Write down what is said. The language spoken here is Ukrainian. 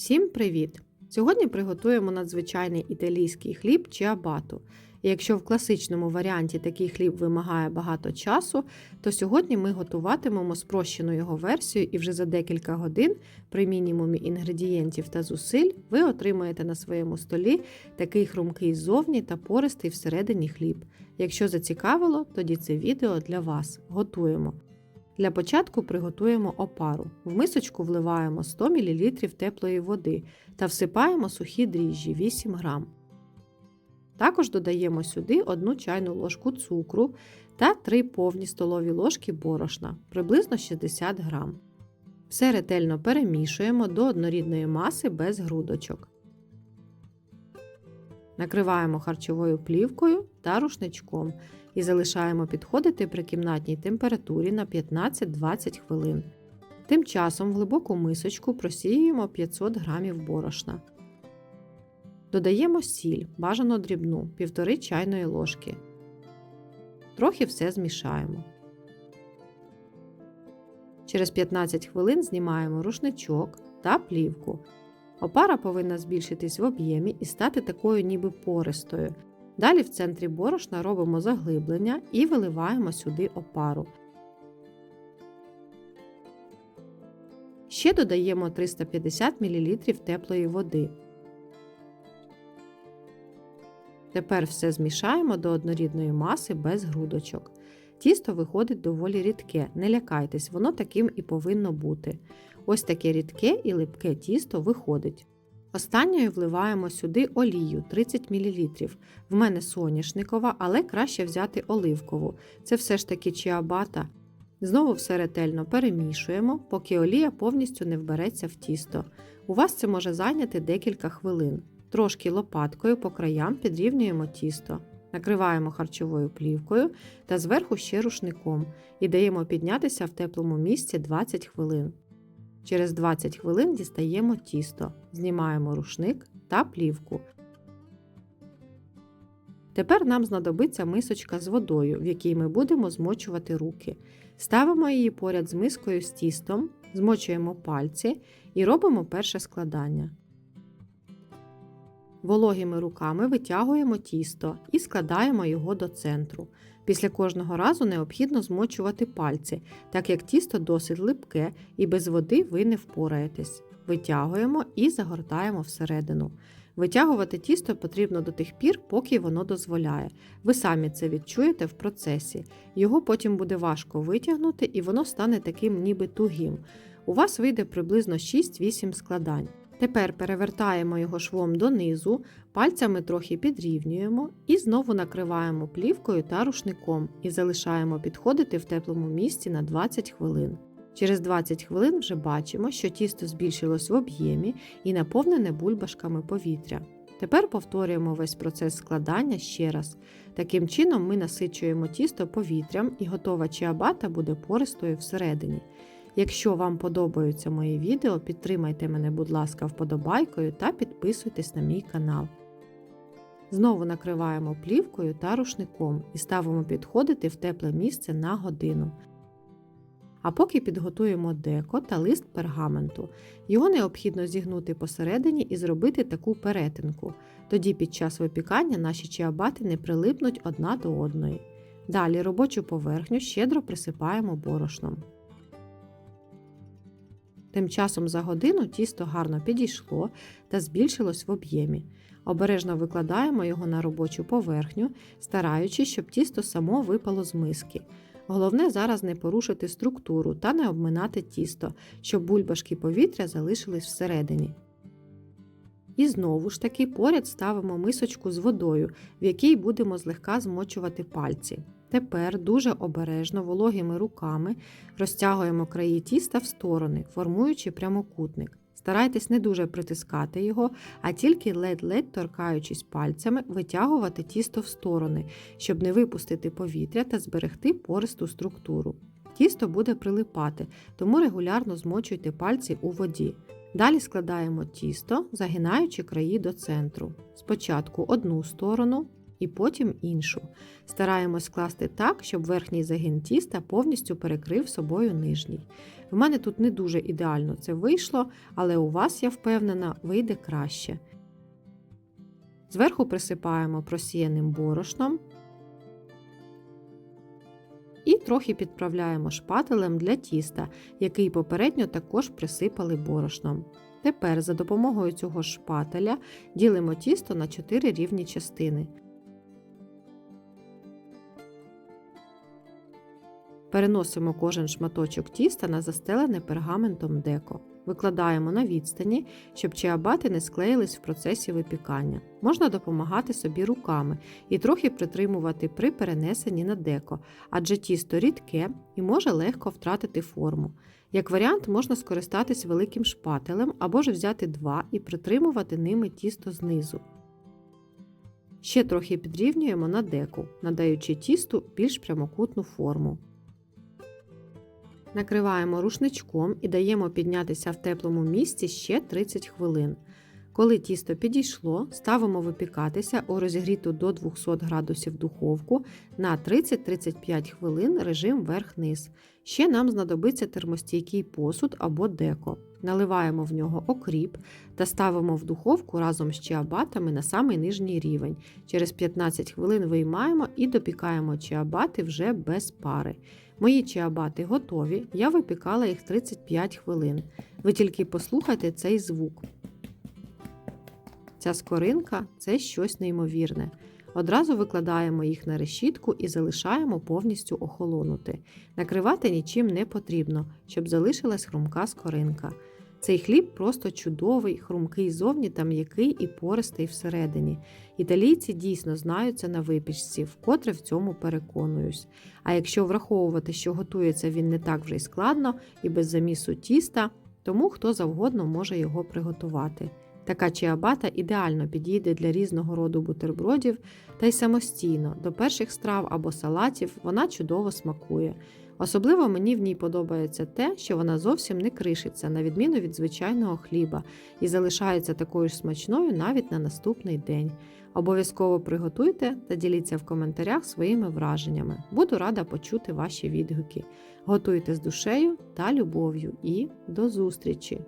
Всім привіт! Сьогодні приготуємо надзвичайний італійський хліб чиабату. І якщо в класичному варіанті такий хліб вимагає багато часу, то сьогодні ми готуватимемо спрощену його версію, і вже за декілька годин, при мінімумі інгредієнтів та зусиль, ви отримаєте на своєму столі такий хрумкий ззовні та пористий всередині хліб. Якщо зацікавило, тоді це відео для вас. Готуємо. Для початку приготуємо опару. В мисочку вливаємо 100 мл теплої води та всипаємо сухі дріжджі 8 г. Також додаємо сюди 1 чайну ложку цукру та 3 повні столові ложки борошна, приблизно 60 г. Все ретельно перемішуємо до однорідної маси без грудочок. Накриваємо харчовою плівкою та рушничком і залишаємо підходити при кімнатній температурі на 15-20 хвилин. Тим часом в глибоку мисочку просіюємо 500 г борошна. Додаємо сіль, бажано дрібну 1,5 чайної ложки. Трохи все змішаємо. Через 15 хвилин знімаємо рушничок та плівку. Опара повинна збільшитись в об'ємі і стати такою ніби пористою. Далі в центрі борошна робимо заглиблення і виливаємо сюди опару. Ще додаємо 350 мл теплої води. Тепер все змішаємо до однорідної маси без грудочок. Тісто виходить доволі рідке, не лякайтесь, воно таким і повинно бути. Ось таке рідке і липке тісто виходить. Останньою вливаємо сюди олію 30 мл. В мене соняшникова, але краще взяти оливкову. Це все ж таки чиабата. Знову все ретельно перемішуємо, поки олія повністю не вбереться в тісто. У вас це може зайняти декілька хвилин. Трошки лопаткою по краям підрівнюємо тісто. Накриваємо харчовою плівкою та зверху ще рушником і даємо піднятися в теплому місці 20 хвилин. Через 20 хвилин дістаємо тісто, знімаємо рушник та плівку. Тепер нам знадобиться мисочка з водою, в якій ми будемо змочувати руки. Ставимо її поряд з мискою з тістом, змочуємо пальці і робимо перше складання. Вологими руками витягуємо тісто і складаємо його до центру. Після кожного разу необхідно змочувати пальці, так як тісто досить липке і без води ви не впораєтесь. Витягуємо і загортаємо всередину. Витягувати тісто потрібно до тих пір, поки воно дозволяє. Ви самі це відчуєте в процесі. Його потім буде важко витягнути і воно стане таким ніби тугим. У вас вийде приблизно 6-8 складань. Тепер перевертаємо його швом донизу, пальцями трохи підрівнюємо і знову накриваємо плівкою та рушником і залишаємо підходити в теплому місці на 20 хвилин. Через 20 хвилин вже бачимо, що тісто збільшилось в об'ємі і наповнене бульбашками повітря. Тепер повторюємо весь процес складання ще раз. Таким чином ми насичуємо тісто повітрям і готова чиабата буде пористою всередині. Якщо вам подобаються мої відео, підтримайте мене, будь ласка, вподобайкою та підписуйтесь на мій канал. Знову накриваємо плівкою та рушником і ставимо підходити в тепле місце на годину. А поки підготуємо деко та лист пергаменту. Його необхідно зігнути посередині і зробити таку перетинку. Тоді під час випікання наші чиабати не прилипнуть одна до одної. Далі робочу поверхню щедро присипаємо борошном. Тим часом за годину тісто гарно підійшло та збільшилось в об'ємі. Обережно викладаємо його на робочу поверхню, стараючись, щоб тісто само випало з миски. Головне зараз не порушити структуру та не обминати тісто, щоб бульбашки повітря залишились всередині. І знову ж таки поряд ставимо мисочку з водою, в якій будемо злегка змочувати пальці. Тепер дуже обережно вологими руками розтягуємо краї тіста в сторони, формуючи прямокутник. Старайтесь не дуже притискати його, а тільки ледь-ледь торкаючись пальцями, витягувати тісто в сторони, щоб не випустити повітря та зберегти пористу структуру. Тісто буде прилипати, тому регулярно змочуйте пальці у воді. Далі складаємо тісто, загинаючи краї до центру. Спочатку одну сторону, і потім іншу. Стараємось скласти так, щоб верхній загін тіста повністю перекрив собою нижній. В мене тут не дуже ідеально це вийшло, але у вас, я впевнена, вийде краще. Зверху присипаємо просіяним борошном і трохи підправляємо шпателем для тіста, який попередньо також присипали борошном. Тепер за допомогою цього шпателя ділимо тісто на 4 рівні частини. Переносимо кожен шматочок тіста на застелене пергаментом деко. Викладаємо на відстані, щоб чиабати не склеїлись в процесі випікання. Можна допомагати собі руками і трохи притримувати при перенесенні на деко, адже тісто рідке і може легко втратити форму. Як варіант, можна скористатись великим шпателем або ж взяти два і притримувати ними тісто знизу. Ще трохи підрівнюємо на деку, надаючи тісту більш прямокутну форму. Накриваємо рушничком і даємо піднятися в теплому місці ще 30 хвилин. Коли тісто підійшло, ставимо випікатися у розігріту до 200 градусів духовку на 30-35 хвилин режим верх-низ. Ще нам знадобиться термостійкий посуд або деко. Наливаємо в нього окріп та ставимо в духовку разом з чиабатами на самий нижній рівень. Через 15 хвилин виймаємо і допікаємо чиабати вже без пари. Мої чиабати готові, я випікала їх 35 хвилин. Ви тільки послухайте цей звук. Ця скоринка це щось неймовірне. Одразу викладаємо їх на решітку і залишаємо повністю охолонути. Накривати нічим не потрібно, щоб залишилась хрумка скоринка. Цей хліб просто чудовий, хрумкий зовні та м'який і пористий всередині. Італійці дійсно знаються на випічці, вкотре в цьому переконуюсь. А якщо враховувати, що готується він не так вже й складно і без замісу тіста, тому хто завгодно може його приготувати. Така чиабата ідеально підійде для різного роду бутербродів та й самостійно до перших страв або салатів вона чудово смакує. Особливо мені в ній подобається те, що вона зовсім не кришиться, на відміну від звичайного хліба, і залишається такою ж смачною навіть на наступний день. Обов'язково приготуйте та діліться в коментарях своїми враженнями. Буду рада почути ваші відгуки. Готуйте з душею та любов'ю і до зустрічі!